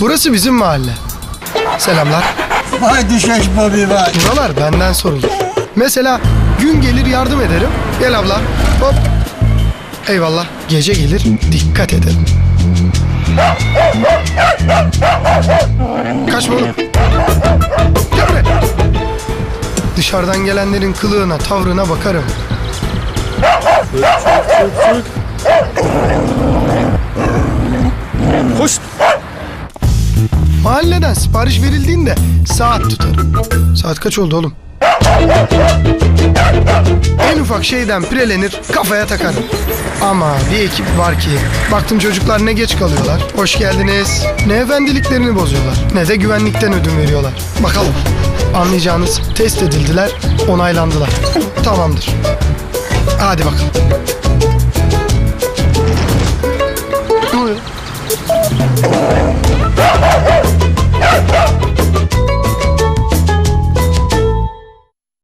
Burası bizim mahalle. Selamlar. Vay düşeş Bobby vay. Buralar benden sorulur. Mesela gün gelir yardım ederim. Gel abla. Hop. Eyvallah. Gece gelir dikkat ederim. Kaçma oğlum. Gel buraya. Dışarıdan gelenlerin kılığına, tavrına bakarım. Koş. Mahalleden sipariş verildiğinde saat tutarım. Saat kaç oldu oğlum? En ufak şeyden pirelenir, kafaya takarım. Ama bir ekip var ki baktım çocuklar ne geç kalıyorlar. Hoş geldiniz. Ne efendiliklerini bozuyorlar ne de güvenlikten ödün veriyorlar. Bakalım. Anlayacağınız test edildiler, onaylandılar. Tamamdır. Hadi bakalım.